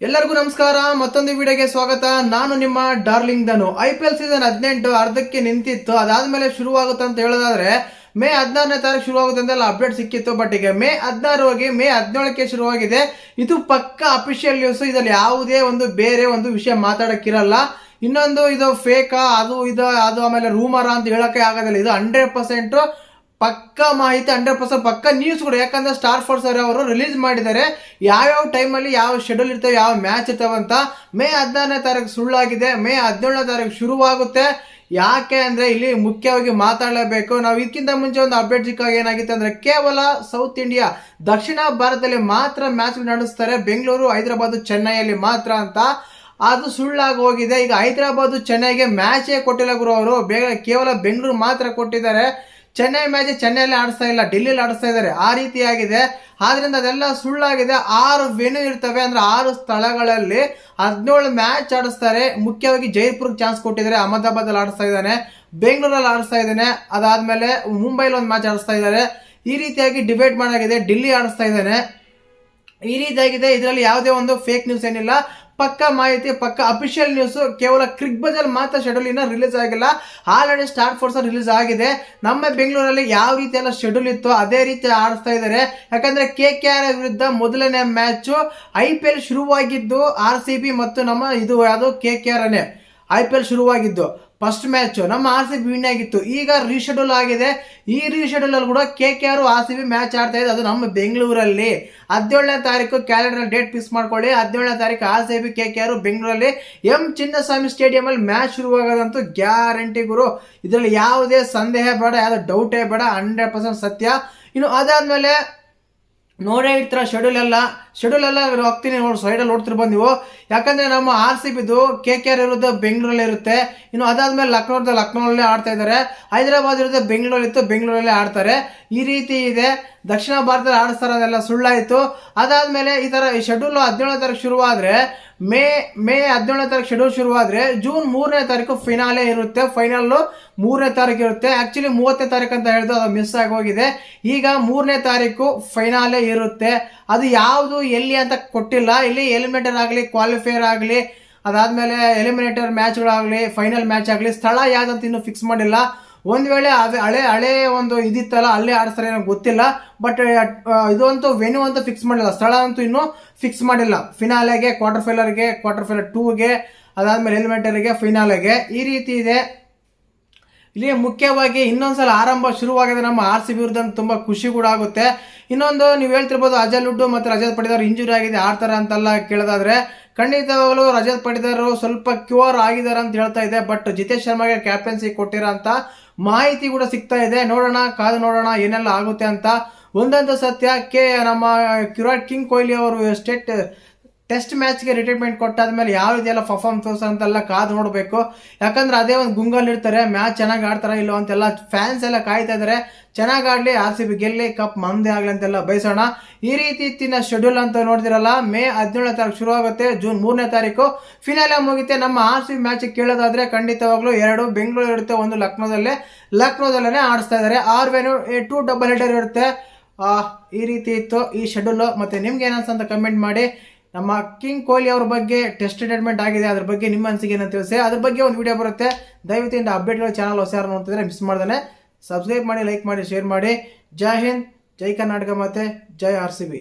ಎಲ್ಲರಿಗೂ ನಮಸ್ಕಾರ, ಮತ್ತೊಂದು ವಿಡಿಯೋಗೆ ಸ್ವಾಗತ. ನಾನು ನಿಮ್ಮ darling Dhanu I P L season ಹದಿನೆಂಟು ಅರ್ಧಕ್ಕೆ ನಿಂತಿತ್ತು. ಅದಾದ್ಮೇಲೆ ಶುರುವಾಗುತ್ತೆ ಅಂತ ಹೇಳೋದಾದ್ರೆ, ಮೇ ಹದಿನಾರನೇ ತಾರೀಕು ಶುರುವಾಗುತ್ತೆ ಅಂತೆಲ್ಲ ಅಪ್ಡೇಟ್ ಸಿಕ್ಕಿತ್ತು ಬಟ್ ಈಗ ಮೇ ಹದಿನಾರು ಹೋಗಿ ಮೇ ಹದಿನೇಳಕ್ಕೆ ಶುರುವಾಗಿದೆ. ಇದು ಪಕ್ಕ ಅಫಿಷಿಯಲ್ ನ್ಯೂಸ್ ಇದರಲ್ಲಿ ಯಾವುದೇ ಒಂದು ಬೇರೆ ಒಂದು ವಿಷಯ ಮಾತಾಡೋಕ್ಕಿರಲ್ಲ. ಇನ್ನೊಂದು ಇದು ಫೇಕಾ ಅದು ಇದು, ಅದು ಆಮೇಲೆ ರೂಮರ ಅಂತ ಹೇಳಕ್ಕೆ ಆಗೋದಿಲ್ಲ. ಇದು ಹಂಡ್ರೆಡ್ ಪರ್ಸೆಂಟ್ ಪಕ್ಕ ಮಾಹಿತಿ ಹಂಡ್ರೆಡ್ ಪರ್ಸೆಂಟ್, ಪಕ್ಕ ಕೂಡ. ಯಾಕಂದ್ರೆ ಸ್ಟಾರ್ ಫೋರ್ಸ್ ಅವರು ರಿಲೀಸ್ ಮಾಡಿದ್ದಾರೆ. ಯಾವ್ಯಾವ ಟೈಮಲ್ಲಿ ಯಾವ ಶೆಡ್ಯೂಲ್ ಇರ್ತವೆ, ಯಾವ ಮ್ಯಾಚ್ ಇರ್ತವೆ ಅಂತ ಮೇ ಹದಿನಾರನೇ ತಾರೀಕು ಸುಳ್ಳಾಗಿದೆ. ಮೇ ಹದಿನೇಳನೇ ತಾರೀಕು ಶುರುವಾಗುತ್ತೆ. ಯಾಕೆ ಅಂದರೆ ಇಲ್ಲಿ ಮುಖ್ಯವಾಗಿ ಮಾತಾಡಲೇಬೇಕು. ನಾವು ಇದಕ್ಕಿಂತ ಮುಂಚೆ ಒಂದು ಅಪ್ಡೇಟ್ ಸಿಕ್ಕಾಗ ಏನಾಗಿತ್ತು ಅಂದರೆ ಕೇವಲ ಸೌತ್ ಇಂಡಿಯಾ ದಕ್ಷಿಣ ಭಾರತದಲ್ಲಿ ಮಾತ್ರ ಮ್ಯಾಚ್ ನಡೆಸ್ತಾರೆ. ಬೆಂಗಳೂರು, ಹೈದರಾಬಾದ್, ಚೆನ್ನೈಯಲ್ಲಿ ಮಾತ್ರ ಅಂತ. ಅದು ಸುಳ್ಳಾಗಿ ಹೋಗಿದೆ. ಈಗ ಹೈದರಾಬಾದ್, ಚೆನ್ನೈಗೆ ಮ್ಯಾಚೇ ಕೊಟ್ಟಿಲ್ಲ ಗುರು ಅವರು. ಬೇಗ ಕೇವಲ ಬೆಂಗಳೂರು ಮಾತ್ರ ಕೊಟ್ಟಿದ್ದಾರೆ. ಚೆನ್ನೈ ಮ್ಯಾಚ್ ಚೆನ್ನೈಯಲ್ಲಿ ಆಡಿಸ್ತಾ ಇಲ್ಲ ಡೆಲ್ಲಿಲಿ ಆಡಿಸ್ತಾ ಇದ್ದಾರೆ. ಆ ರೀತಿಯಾಗಿದೆ. ಆದ್ರಿಂದ ಅದೆಲ್ಲ ಸುಳ್ಳಾಗಿದೆ. ಆರು ವೆನು ಇರ್ತವೆ. ಅಂದ್ರೆ ಆರು ಸ್ಥಳಗಳಲ್ಲಿ ಹದಿನೇಳು ಮ್ಯಾಚ್ ಆಡಿಸ್ತಾರೆ. ಮುಖ್ಯವಾಗಿ ಜೈಪುರ್ಗೆ ಚಾನ್ಸ್ ಕೊಟ್ಟಿದ್ದಾರೆ. ಅಹಮದಾಬಾದಲ್ಲಿ ಆಡಿಸ್ತಾ ಇದ್ದಾನೆ. ಬೆಂಗಳೂರಲ್ಲಿ ಆಡಿಸ್ತಾ ಇದ್ದಾನೆ. ಅದಾದ್ಮೇಲೆ ಮುಂಬೈಲಿ ಒಂದು ಮ್ಯಾಚ್ ಆಡಿಸ್ತಾ ಇದ್ದಾರೆ. ಈ ರೀತಿಯಾಗಿ ಡಿಬೇಟ್ ಮಾಡಾಗಿದೆ. ಡೆಲ್ಲಿ ಆಡಿಸ್ತಾ ಇದ್ದಾನೆ. ಈ ರೀತಿಯಾಗಿದೆ. ಇದರಲ್ಲಿ ಯಾವುದೇ ಒಂದು ಫೇಕ್ ನ್ಯೂಸ್ ಏನಿಲ್ಲ. ಪಕ್ಕ ಮಾಹಿತಿ, ಪಕ್ಕ ಅಫಿಷಿಯಲ್ ನ್ಯೂಸ್ ಕೇವಲ ಕ್ರಿಕ್ ಬಜಲ್ ಮಾತ್ರ ಶೆಡ್ಯೂಲ್ ಇನ್ನ ರಿಲೀಸ್ ಆಗಿಲ್ಲ. ಆಲ್ರೆಡಿ ಸ್ಟಾರ್ ಫೋರ್ಸ್ ರಿಲೀಸ್ ಆಗಿದೆ. ನಮ್ಮ ಬೆಂಗಳೂರಲ್ಲಿ ಯಾವ ರೀತಿ ಎಲ್ಲ ಶೆಡ್ಯೂಲ್ ಇತ್ತು ಅದೇ ರೀತಿ ಆಡಿಸ್ತಾ ಇದ್ದಾರೆ ಯಾಕಂದ್ರೆ ಕೆ ಕೆ ಆರ್ ವಿರುದ್ಧ ಮೊದಲನೇ ಮ್ಯಾಚು ಐ ಪಿ ಎಲ್ ಶುರುವಾಗಿದ್ದು ಆರ್ ಸಿ ಬಿ ಮತ್ತು ನಮ್ಮ ಇದು ಯಾವುದು K K R I P L ಶುರುವಾಗಿದ್ದು. ಫಸ್ಟ್ ಮ್ಯಾಚ್ ನಮ್ಮ ಆರ್ ಸಿ ಬಿ ವಿನ್ ಆಗಿತ್ತು. ಈಗ ರೀಶೆಡ್ಯೂಲ್ ಆಗಿದೆ. ಈ ರೀಶೆಡ್ಯೂಲ್ ಅಲ್ಲಿ ಕೂಡ K K R R C B match ಆಡ್ತಾ ಇದೆ. ಅದು ನಮ್ಮ ಬೆಂಗಳೂರಲ್ಲಿ. ಹದಿನೇಳನೇ ತಾರೀಕು ಕ್ಯಾಲೆಂಡರ್ ಡೇಟ್ ಫಿಕ್ಸ್ ಮಾಡ್ಕೊಳ್ಳಿ. ಹದಿನೇಳನೇ ತಾರೀಕು R C B K K R ಬೆಂಗಳೂರಲ್ಲಿ ಎಂ ಚಿನ್ನಸ್ವಾಮಿ ಸ್ಟೇಡಿಯಂ ಅಲ್ಲಿ ಮ್ಯಾಚ್ ಶುರುವಾಗೋದಂತೂ ಗ್ಯಾರಂಟಿ ಗುರು. ಇದರಲ್ಲಿ ಯಾವುದೇ ಸಂದೇಹ ಬೇಡ, ಯಾವುದೇ ಡೌಟೇ ಬೇಡ ಹಂಡ್ರೆಡ್ ಪರ್ಸೆಂಟ್ ಸತ್ಯ. ಇನ್ನು ಅದಾದ್ಮೇಲೆ, ನೋಡೇ ಇರ್ತೀರ ಶೆಡ್ಯೂಲ್ ಎಲ್ಲ. ಶೆಡ್ಯೂಲ್ ಎಲ್ಲ ಹೋಗ್ತೀನಿ ನೋಡಿ ಸೈಡಲ್ಲಿ ನೋಡ್ತಿರ್ಬೋದು ನೀವು ಯಾಕಂದ್ರೆ ನಮ್ಮ ಆರ್ ಸಿ ಬಿದು ಕೆ ಕೆ ಆರ್ ಇರೋದು ಬೆಂಗಳೂರಲ್ಲಿ ಇರುತ್ತೆ. ಇನ್ನು ಅದಾದ್ಮೇಲೆ ಲಕ್ನೋದ ಲಕ್ನೋಲ್ಲೇ ಆಡ್ತಾ ಇದ್ದಾರೆ. ಹೈದರಾಬಾದ್ ಇರೋದು ಬೆಂಗಳೂರಲ್ಲಿ ಇತ್ತು, ಬೆಂಗಳೂರಲ್ಲೇ ಆಡ್ತಾರೆ. ಈ ರೀತಿ ಇದೆ. ದಕ್ಷಿಣ ಭಾರತದಲ್ಲಿ ಆಡಿಸ್ತಾರೆ ಅದೆಲ್ಲ ಸುಳ್ಳಾಯಿತು. ಅದಾದ್ಮೇಲೆ ಈ ಥರ ಈ ಶೆಡ್ಯೂಲ್ ಹದಿನೇಳನೇ ತಾರೀಕು ಶುರುವಾದರೆ, ಮೇ ಮೇ ಹದಿನೇಳನೇ ತಾರೀಕು ಶೆಡ್ಯೂಲ್ ಶುರುವಾದರೆ ಜೂನ್ ಮೂರನೇ ತಾರೀಕು ಫಿನಾಲೆ ಇರುತ್ತೆ. ಫೈನಲ್ಲು ಮೂರನೇ ತಾರೀಕು ಇರುತ್ತೆ. ಆ್ಯಕ್ಚುಲಿ ಮೂವತ್ತನೇ ತಾರೀಕು ಅಂತ ಹೇಳಿದ್ರು ಅದು ಮಿಸ್ ಆಗಿ ಹೋಗಿದೆ. ಈಗ ಮೂರನೇ ತಾರೀಕು ಫೈನಾಲೆ ಇರುತ್ತೆ. ಅದು ಯಾವುದು ಎಲ್ಲಿ ಅಂತ ಕೊಟ್ಟಿಲ್ಲ. ಇಲ್ಲಿ ಎಲಿಮಿನೇಟರ್ ಆಗಲಿ ಕ್ವಾಲಿಫೈಯರ್ ಆಗಲಿ, ಅದಾದಮೇಲೆ ಎಲಿಮಿನೇಟರ್ ಮ್ಯಾಚ್ಗಳಾಗಲಿ ಫೈನಲ್ ಮ್ಯಾಚ್ ಆಗಲಿ, ಸ್ಥಳ ಯಾವುದಂತ ಇನ್ನೂ ಫಿಕ್ಸ್ ಮಾಡಿಲ್ಲ. ಒಂದು ವೇಳೆ ಅದು ಹಳೆ ಹಳೆ ಒಂದು ಇದಿತ್ತಲ್ಲ, ಅಲ್ಲೇ ಆಡಿಸ್ತಾರೆ ಏನೋ ಗೊತ್ತಿಲ್ಲ. ಬಟ್ ಇದಂತೂ ವೆನ್ಯೂ ಅಂತೂ ಫಿಕ್ಸ್ ಮಾಡಿಲ್ಲ. ಸ್ಥಳ ಅಂತೂ ಇನ್ನೂ ಫಿಕ್ಸ್ ಮಾಡಿಲ್ಲ. ಫಿನಾಲೆಗೆ ಕ್ವಾರ್ಟರ್ ಫೈನಲ್ಗೆ ಕ್ವಾರ್ಟರ್ ಫೈನಲ್ ಟೂಗೆ ಅದಾದಮೇಲೆ ಎಲಿಮೆಂಟರಿಗೆ ಫಿನಾಲೆಗೆ ಈ ರೀತಿ ಇದೆ. ಇಲ್ಲಿ ಮುಖ್ಯವಾಗಿ ಇನ್ನೊಂದ್ಸಲ ಆರಂಭ ಶುರುವಾಗಿದೆ ನಮ್ಮ ಆರ್ ಸಿ ಬಿ ವಿರುದ್ಧ ತುಂಬಾ ಖುಷಿ ಕೂಡ ಆಗುತ್ತೆ. ಇನ್ನೊಂದು ನೀವು ಹೇಳ್ತಿರ್ಬೋದು ಅಜಲ್ ಲುಡ್ಡು ಮತ್ತು ರಜತ್ ಪಡೆದವರು ಇಂಜುರಿ ಆಗಿದೆ ಆಡ್ತಾರೆ ಅಂತೆಲ್ಲ ಕೇಳೋದಾದ್ರೆ, ಖಂಡಿತವಾಗಲೂ ರಜತ್ ಪಡೆದವರು ಸ್ವಲ್ಪ ಕ್ಯೂರ್ ಆಗಿದ್ದಾರೆ ಅಂತ ಹೇಳ್ತಾ ಇದೆ ಬಟ್ ಜಿತೇಶ್ ಶರ್ಮಾಗೆ ಕ್ಯಾಪ್ಟನ್ಸಿ ಕೊಟ್ಟಿರೋ ಅಂತ ಮಾಹಿತಿ ಕೂಡ ಸಿಗ್ತಾ ಇದೆ. ನೋಡೋಣ, ಕಾದು ನೋಡೋಣ ಏನೆಲ್ಲ ಆಗುತ್ತೆ ಅಂತ. ಒಂದಂತ ಸತ್ಯ, ಕೆ ನಮ್ಮ ಕಿರಾಟ್ ಕಿಂಗ್ ಕೊಹ್ಲಿ ಅವರು ಸ್ಟೇಟ್ ಟೆಸ್ಟ್ ಮ್ಯಾಚ್ಗೆ ರಿಟೈರ್ಮೆಂಟ್ ಕೊಟ್ಟಾದ್ಮೇಲೆ ಯಾವ ರೀತಿಯೆಲ್ಲ ಎಲ್ಲ ಪರ್ಫಾರ್ಮ್ ತೋರ್ಸ ಅಂತೆಲ್ಲ ಕಾದು ನೋಡಬೇಕು. ಯಾಕಂದ್ರೆ ಅದೇ ಒಂದು ಗುಂಗಲ್ ಇರ್ತಾರೆ ಮ್ಯಾಚ್ ಚೆನ್ನಾಗಿ ಆಡ್ತಾರ ಇಲ್ಲೋ ಅಂತೆಲ್ಲ ಫ್ಯಾನ್ಸ್ ಎಲ್ಲ ಕಾಯ್ತಾ ಇದ್ದಾರೆ ಚೆನ್ನಾಗಿ ಆಡ್ಲಿ, ಆರ್ ಸಿ ಬಿ ಗೆಲ್ಲಿ ಕಪ್ ಮಂದೆ ಆಗಲಿ ಅಂತೆಲ್ಲ ಬಯಸೋಣ. ಈ ರೀತಿ ತಿನ್ನ ಶೆಡ್ಯೂಲ್ ಅಂತ ನೋಡಿದಿರಲ್ಲ, ಮೇ ಹದಿನೇಳನೇ ತಾರೀಕು ಶುರು ಆಗುತ್ತೆ ಜೂನ್ ಮೂರನೇ ತಾರೀಕು. ಫಿನಾಲೆ ಮುಗಿತೆ, ನಮ್ಮ ಆರ್ ಸಿ ಬಿ ಮ್ಯಾಚ್ ಕೇಳೋದಾದ್ರೆ ಖಂಡಿತವಾಗ್ಲೂ ಎರಡು, ಬೆಂಗಳೂರು ಇರುತ್ತೆ ಒಂದು ಲಕ್ನೋದಲ್ಲೇ. ಲಕ್ನೋದಲ್ಲೇ ಆಡಿಸ್ತಾ ಇದ್ದಾರೆ R venue two double header ಇರುತ್ತೆ. ಈ ರೀತಿ ಇತ್ತು, ಈ ಶೆಡ್ಯೂಲು ಮತ್ತೆ ನಿಮ್ಗೆ ಏನಂತ ಕಮೆಂಟ್ ಮಾಡಿ. ನಮ್ಮ ಕಿಂಗ್ ಕೊಹ್ಲಿ ಅವ್ರ ಬಗ್ಗೆ ಟೆಸ್ಟ್ ರಿಟೈರ್ಮೆಂಟ್ ಆಗಿದೆ, ಅದ್ರ ಬಗ್ಗೆ ನಿಮ್ಮ ಅನಿಸಿಕೆ ಏನಂತ ತಿಳಿಸಿ, ಅದ್ರ ಬಗ್ಗೆ ಒಂದು ವಿಡಿಯೋ ಬರುತ್ತೆ. ದಯವಿಟ್ಟು ಇಂದ ಅಪ್ಡೇಟ್ಗಳು ಚಾನಲ್ ಹೊಸ ಯಾರು ನೋಡ್ತಿದ್ರೆ ಮಿಸ್ ಮಾಡ್ದಾನೆ. ಸಬ್ಸ್ಕ್ರೈಬ್ ಮಾಡಿ ಲೈಕ್ ಮಾಡಿ ಶೇರ್ ಮಾಡಿ. ಜೈ ಹಿಂದ್, ಜೈ ಕರ್ನಾಟಕ ಮತ್ತೆ ಜೈ ಆರ್ ಸಿ ಬಿ.